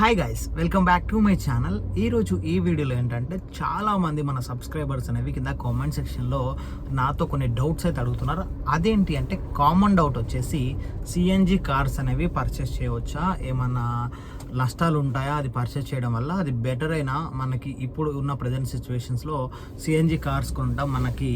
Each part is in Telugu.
Hi guys welcome back to my channel ఈరోజు ఈ వీడియోలో ఏంటంటే చాలామంది మన సబ్స్క్రైబర్స్ అనేవి కింద కామెంట్ సెక్షన్లో నాతో కొన్ని డౌట్స్ అయితే అడుగుతున్నారు. అదేంటి అంటే కామన్ డౌట్ వచ్చేసి సిఎన్జి కార్స్ అనేవి పర్చేస్ చేయవచ్చా? ఏమన్నా నష్టాలు ఉంటాయా? అది పర్చేస్ చేయడం వల్ల అది బెటర్ అయినా మనకి ఇప్పుడు ఉన్న ప్రజెంట్ సిచ్యువేషన్స్లో సిఎన్జి కార్స్ కొనడం మనకి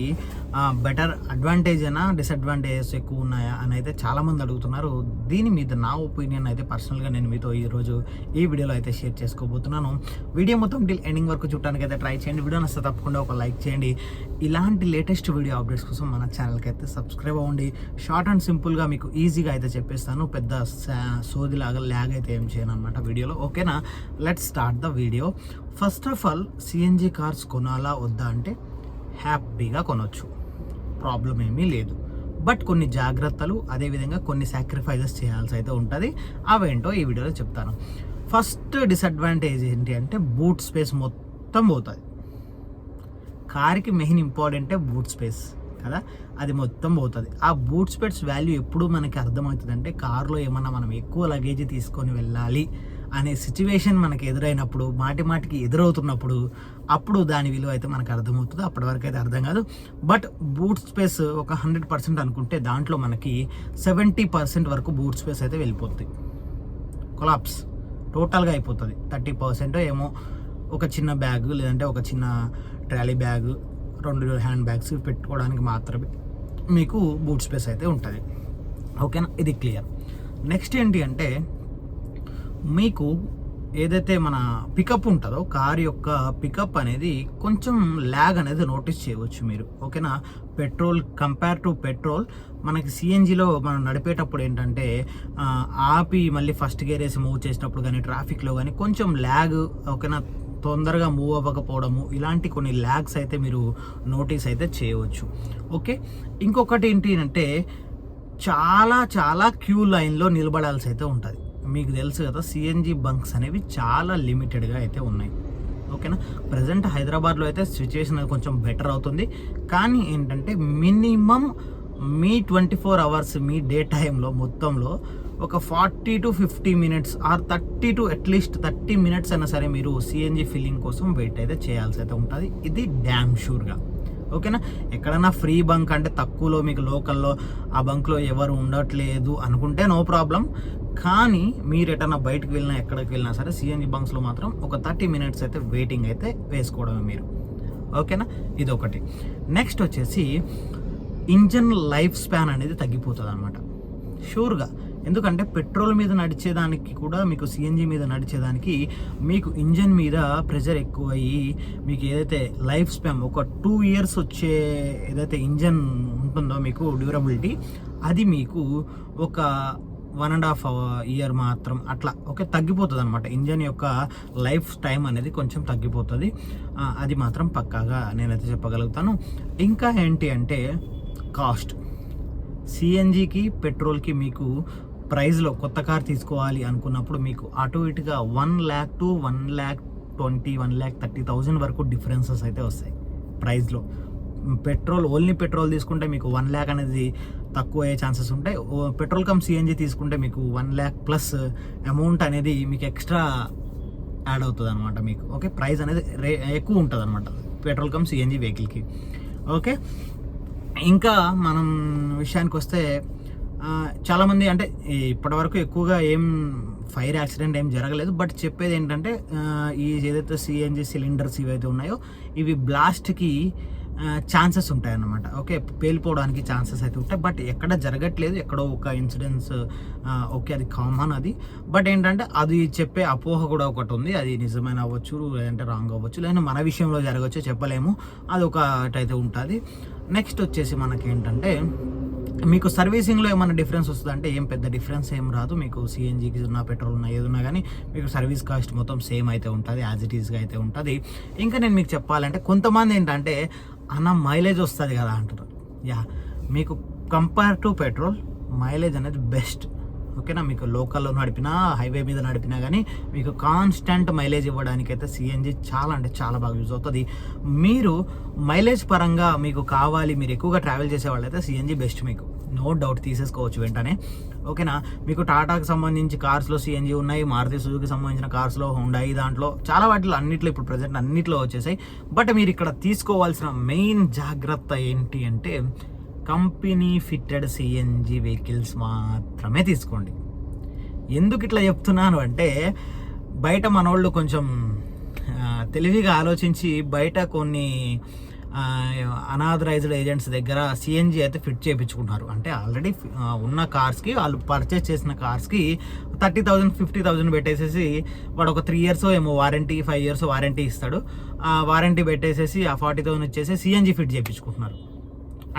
బెటర్ అడ్వాంటేజ్ అయినా డిసడ్వాంటేజెస్ ఎక్కువ ఉన్నాయా? అని అయితే చాలామంది అడుగుతున్నారు. దీని మీద నా ఒపీనియన్ అయితే పర్సనల్గా నేను మీతో ఈరోజు ఈ వీడియోలో అయితే షేర్ చేసుకోబోతున్నాను. వీడియో మొత్తం టిల్ ఎండింగ్ వరకు చూడడానికి అయితే ట్రై చేయండి. వీడియో నచ్చితే తప్పకుండా ఒక లైక్ చేయండి. ఇలాంటి లేటెస్ట్ వీడియో అప్డేట్స్ కోసం మన ఛానల్కి అయితే సబ్స్క్రైబ్ అవ్వండి. షార్ట్ అండ్ సింపుల్గా మీకు ఈజీగా అయితే చెప్పేస్తాను. పెద్ద సా- సోదిలాగా ల్యాగ్ అయితే ఏం చేయను అనమాట వీడియోలో. ఓకేనా let start the video first of all CNG cars కొనాలా వద్దా అంటే హ్యాపీగా కొనొచ్చు. ప్రాబ్లం ఏమీ లేదు. బట్ కొన్ని జాగ్రత్తలు అదేవిధంగా కొన్ని సాక్రిఫైజెస్ చేయాల్సి అయితే ఉంటుంది. అవేంటో ఈ వీడియోలో చెప్తాను. ఫస్ట్ డిసడ్వాంటేజ్ ఏంటి అంటే బూట్ స్పేస్ మొత్తం పోతుంది. కార్కి మెయిన్ ఇంపార్టెంటే బూట్ స్పేస్ కదా అది మొత్తం పోతుంది. ఆ బూట్ స్పేస్ వాల్యూ ఎప్పుడు మనకి అర్థమవుతుంది అంటే కారులో ఏమన్నా మనం ఎక్కువ లగేజ్ తీసుకొని వెళ్ళాలి అనే సిచ్యువేషన్ మనకి ఎదురైనప్పుడు మాటి మాటికి ఎదురవుతున్నప్పుడు అప్పుడు దాని విలువ అయితే మనకు అర్థమవుతుంది. అప్పటి వరకు అయితే అర్థం కాదు. బట్ బూట్ స్పేస్ ఒక హండ్రెడ్ పర్సెంట్ అనుకుంటే దాంట్లో మనకి సెవెంటీ పర్సెంట్ వరకు బూట్ స్పేస్ అయితే వెళ్ళిపోతుంది కొలాప్స్ టోటల్గా అయిపోతుంది. థర్టీ పర్సెంట్ ఏమో ఒక చిన్న బ్యాగ్ లేదంటే ఒక చిన్న ట్రాలీ బ్యాగ్ రెండు హ్యాండ్ బ్యాగ్స్ పెట్టుకోవడానికి మాత్రమే మీకు బూట్ స్పేస్ అయితే ఉంటుంది. ఓకేనా? ఇది క్లియర్. నెక్స్ట్ ఏంటి అంటే మీకు ఏదైతే మన పికప్ ఉంటుందో కార్ యొక్క పికప్ అనేది కొంచెం ల్యాగ్ అనేది నోటీస్ చేయవచ్చు మీరు. ఓకేనా? పెట్రోల్ కంపేర్ టు పెట్రోల్ మనకి సిఎన్జిలో మనం నడిపేటప్పుడు ఏంటంటే ఆపి మళ్ళీ ఫస్ట్ గేర్ వేసి మూవ్ చేసినప్పుడు కానీ ట్రాఫిక్లో కానీ కొంచెం ల్యాగ్ ఓకేనా? తొందరగా మూవ్ అవ్వకపోవడము ఇలాంటి కొన్ని ల్యాగ్స్ అయితే మీరు నోటీస్ అయితే చేయవచ్చు. ఓకే? ఇంకొకటి ఏంటి అంటే చాలా చాలా క్యూ లైన్లో నిలబడాల్సి అయితే ఉంటుంది. మీకు తెలుసు కదా సిఎన్జి బంక్స్ అనేవి చాలా లిమిటెడ్గా అయితే ఉన్నాయి. ఓకేనా? ప్రజెంట్ హైదరాబాద్లో అయితే సిచ్యువేషన్ కొంచెం బెటర్ అవుతుంది. కానీ ఏంటంటే మినిమం మీ ట్వంటీ ఫోర్ అవర్స్ మీ డే టైంలో మొత్తంలో ఒక forty to fifty minutes or thirty to at least thirty minutes అయినా సరే మీరు సిఎన్జి ఫిల్లింగ్ కోసం వెయిట్ అయితే చేయాల్సి అయితే ఉంటుంది. ఇది డ్యామ్ షూర్గా ఓకేనా? ఎక్కడైనా ఫ్రీ బంక్ అంటే తక్కువలో మీకు లోకల్లో ఆ బంక్లో ఎవరు ఉండట్లేదు అనుకుంటే నో ప్రాబ్లం. కానీ మీరు ఎటన్నా బయటకు వెళ్ళినా ఎక్కడికి వెళ్ళినా సరే సిఎన్జి బంక్స్లో మాత్రం ఒక థర్టీ మినిట్స్ అయితే వెయిటింగ్ అయితే వేసుకోవడమే మీరు. ఓకేనా? ఇది ఒకటి నెక్స్ట్ వచ్చేసి ఇంజన్ లైఫ్ స్పాన్ అనేది తగ్గిపోతుంది అనమాట షూర్గా. ఎందుకంటే పెట్రోల్ మీద నడిచేదానికి కూడా మీకు సిఎన్జి మీద నడిచేదానికి మీకు ఇంజన్ మీద ప్రెషర్ ఎక్కువ అయ్యి మీకు ఏదైతే లైఫ్ స్పాన్ ఒక టూ ఇయర్స్ వచ్చే ఏదైతే ఇంజన్ ఉంటుందో మీకు డ్యూరబిలిటీ అది మీకు ఒక వన్ అండ్ హాఫ్ ఇయర్ మాత్రం అట్లా ఓకే తగ్గిపోతుంది అనమాట ఇంజన్ యొక్క లైఫ్ టైం అనేది కొంచెం తగ్గిపోతుంది. అది మాత్రం పక్కాగా నేనైతే చెప్పగలుగుతాను. ఇంకా ఏంటి అంటే కాస్ట్. సిఎన్జికి పెట్రోల్కి మీకు ప్రైస్లో కొత్త కార్ తీసుకోవాలి అనుకున్నప్పుడు మీకు అటు ఇటుగా one lakh to one lakh twenty one lakh thirty thousand వరకు డిఫరెన్సెస్ అయితే వస్తాయి ప్రైస్లో పెట్రోల్ ఓన్లీ పెట్రోల్ తీసుకుంటే మీకు వన్ ల్యాక్ అనేది తక్కువ అయ్యే ఛాన్సెస్ ఉంటాయి. ఓ- పెట్రోల్ కమ్ సిఎన్జి తీసుకుంటే మీకు వన్ ల్యాక్ ప్లస్ అమౌంట్ అనేది మీకు ఎక్స్ట్రా యాడ్ అవుతుంది అనమాట మీకు. ఓకే? ప్రైస్ అనేది రే ఎక్కువ ఉంటుంది అనమాట పెట్రోల్ కమ్ సిఎన్జి వెహికల్కి. ఓకే? ఇంకా మనం విషయానికి వస్తే చాలామంది అంటే ఇప్పటివరకు ఎక్కువగా ఏం ఫైర్ యాక్సిడెంట్ ఏం జరగలేదు. బట్ చెప్పేది ఏంటంటే ఈ ఏదైతే సిఎన్జి సిలిండర్స్ ఇవైతే ఉన్నాయో ఇవి బ్లాస్ట్కి ఛాన్సెస్ ఉంటాయి అన్నమాట ఓకే పేలిపోవడానికి ఛాన్సెస్ అయితే ఉంటాయి. బట్ ఎక్కడ జరగట్లేదు ఎక్కడో ఒక ఇన్సిడెన్స్ ఓకే అది కామన్ అది. బట్ ఏంటంటే అది చెప్పే అపోహ కూడా ఒకటి ఉంది. అది నిజమైన అవ్వచ్చు లేదంటే రాంగ్ అవ్వచ్చు లేదంటే మన విషయంలో జరగవచ్చు చెప్పలేము. అది ఒకటైతే ఉంటుంది. నెక్స్ట్ వచ్చేసి మనకి ఏంటంటే మీకు సర్వీసింగ్లో ఏమైనా డిఫరెన్స్ వస్తుందంటే ఏం పెద్ద డిఫరెన్స్ ఏం రాదు. మీకు సిఎన్జికి ఉన్న పెట్రోల్ ఉన్న ఏది ఉన్నా కానీ మీకు సర్వీస్ కాస్ట్ మొత్తం సేమ్ అయితే ఉంటుంది యాజ్ ఇట్ ఈస్గా అయితే ఉంటుంది. ఇంకా నేను మీకు చెప్పాలంటే కొంతమంది ఏంటంటే అన్న మైలేజ్ వస్తుంది కదా అంటారు. యా మీకు కంపేర్ టు పెట్రోల్ మైలేజ్ అనేది బెస్ట్ ఓకేనా? మీకు లోకల్లో నడిపినా హైవే మీద నడిపినా కానీ మీకు కాన్స్టెంట్ మైలేజ్ ఇవ్వడానికి అయితే సిఎన్జి చాలా అంటే చాలా బాగా యూజ్ అవుతుంది. మీరు మైలేజ్ పరంగా మీకు కావాలి మీరు ఎక్కువగా ట్రావెల్ చేసే వాళ్ళైతే సిఎన్జి బెస్ట్ మీకు. నో డౌట్ తీసేసుకోవచ్చు వెంటనే. ఓకేనా? మీకు టాటాకి సంబంధించి కార్స్లో సిఎన్జి ఉన్నాయి మారుతి సుజుకి సంబంధించిన కార్స్లో హుండాయి దాంట్లో చాలా వాటిలో అన్నిట్లో ఇప్పుడు ప్రజెంట్ అన్నిట్లో వచ్చేసాయి. బట్ మీరు ఇక్కడ తీసుకోవాల్సిన మెయిన్ జాగ్రత్త ఏంటి అంటే కంపెనీ ఫిట్టెడ్ సిఎన్జి వెహికల్స్ మాత్రమే తీసుకోండి. ఎందుకు ఇట్లా చెప్తున్నాను అంటే బయట మనోళ్ళు కొంచెం తెలివిగా ఆలోచించి బయట కొన్ని అనాథరైజ్డ్ ఏజెంట్స్ దగ్గర సిఎన్జి అయితే ఫిట్ చేయించుకుంటున్నారు. అంటే ఆల్రెడీ ఉన్న కార్స్కి వాళ్ళు పర్చేస్ చేసిన కార్స్కి థర్టీ థౌజండ్ ఫిఫ్టీ థౌజండ్ పెట్టేసేసి వాడు ఒక త్రీ ఇయర్స్ ఏమో వారంటీ ఫైవ్ ఇయర్స్ వారంటీ ఇస్తాడు. ఆ వారంటీ పెట్టేసేసి ఆ ఫార్టీ థౌసండ్ వచ్చేసి సిఎన్జి ఫిట్ చేయించుకుంటున్నారు.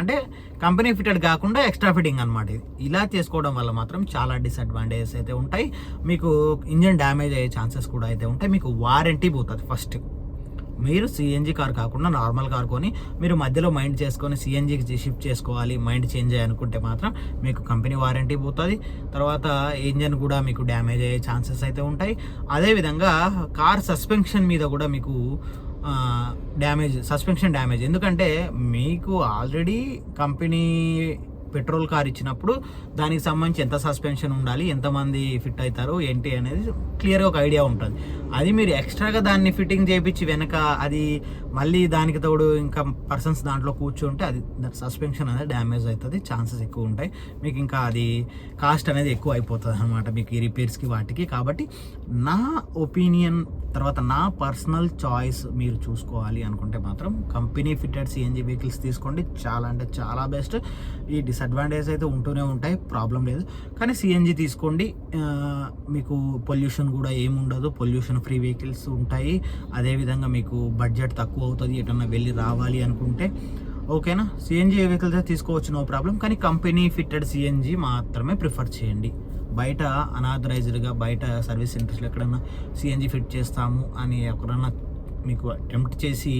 అంటే కంపెనీ ఫిటెడ్ కాకుండా ఎక్స్ట్రా ఫిట్టింగ్ అనమాట ఇది. ఇలా చేసుకోవడం వల్ల మాత్రం చాలా డిసడ్వాంటేజెస్ అయితే ఉంటాయి. మీకు ఇంజన్ డ్యామేజ్ అయ్యే ఛాన్సెస్ కూడా అయితే ఉంటాయి. మీకు వారంటీ పోతుంది ఫస్ట్ మీరు సిఎన్జి కార్ కాకుండా నార్మల్ కార్ కొని మీరు మధ్యలో మైండ్ చేసుకొని సిఎన్జికి షిఫ్ట్ చేసుకోవాలి మైండ్ చేంజ్ అనుకుంటే మాత్రం మీకు కంపెనీ వారంటీ పోతుంది. తర్వాత ఇంజన్ కూడా మీకు డ్యామేజ్ అయ్యే ఛాన్సెస్ అయితే ఉంటాయి. అదేవిధంగా కార్ సస్పెన్షన్ మీద కూడా మీకు డ్యామేజ్ సస్పెన్షన్ డ్యామేజ్ ఎందుకంటే మీకు ఆల్రెడీ కంపెనీ పెట్రోల్ కార్ ఇచ్చినప్పుడు దానికి సంబంధించి ఎంత సస్పెన్షన్ ఉండాలి ఎంతమంది ఫిట్ అవుతారు ఏంటి అనేది క్లియర్గా ఒక ఐడియా ఉంటుంది. అది మీరు ఎక్స్ట్రాగా దాన్ని ఫిట్టింగ్ చేయించి వెనక అది మళ్ళీ దానికి తోడు ఇంకా పర్సన్స్ దాంట్లో కూర్చుంటే అది సస్పెన్షన్ అనేది డ్యామేజ్ అవుతుంది ఛాన్సెస్ ఎక్కువ ఉంటాయి. మీకు ఇంకా అది కాస్ట్ అనేది ఎక్కువ అయిపోతుంది అనమాట మీకు ఈ రిపేర్స్కి వాటికి. కాబట్టి నా ఒపీనియన్ తర్వాత నా పర్సనల్ చాయిస్ మీరు చూసుకోవాలి అనుకుంటే మాత్రం కంపెనీ ఫిట్టెడ్ సిఎన్జి వెహికల్స్ తీసుకోండి. చాలా అంటే చాలా బెస్ట్. ఈ డిసడ్వాంటేజ్ అయితే ఉంటూనే ఉంటాయి. ప్రాబ్లం లేదు. కానీ సిఎన్జి తీసుకోండి. మీకు పొల్యూషన్ కూడా ఏముండదు. పొల్యూషన్ ఫ్రీ వెహికల్స్ ఉంటాయి. అదేవిధంగా మీకు బడ్జెట్ తక్కువ అవుతుంది. ఎటన్నా వెళ్ళి రావాలి అనుకుంటే. ఓకేనా సిఎన్జి వెహికల్స్ తీసుకోవచ్చు నో ప్రాబ్లం కానీ కంపెనీ ఫిట్టెడ్ సిఎన్జి మాత్రమే ప్రిఫర్ చేయండి. బయట అనాథరైజ్డ్గా బయట సర్వీస్ సెంటర్స్లో ఎక్కడన్నా సిఎన్జి ఫిట్ చేస్తాము అని ఎక్కడన్నా మీకు అటెంప్ట్ చేసి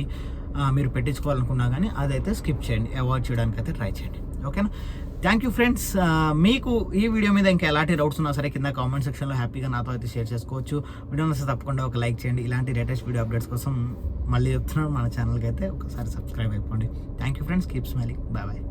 మీరు పెట్టించుకోవాలనుకున్నా కానీ అదైతే స్కిప్ చేయండి. అవాయిడ్ చేయడానికి అయితే ట్రై చేయండి. ఓకేనా? Thank you friends. మీకు ఈ వీడియో మీద ఇంకా ఎలాంటి డౌట్స్ ఉన్నా సరే కింద కామెంట్ సెక్షన్లో హ్యాపీగా నాతో అయితే షేర్ చేసుకోవచ్చు. వీడియో నచ్చితే తప్పకుండా ఒక లైక్ చేయండి. ఇలాంటి లేటెస్ట్ వీడియో అప్డేట్స్ కోసం మళ్ళీ చెప్తున్నాను మన ఛానల్కి అయితే ఒకసారి సబ్స్క్రైబ్ అయిపోండి. Thank you friends. Keep smiling. Bye bye.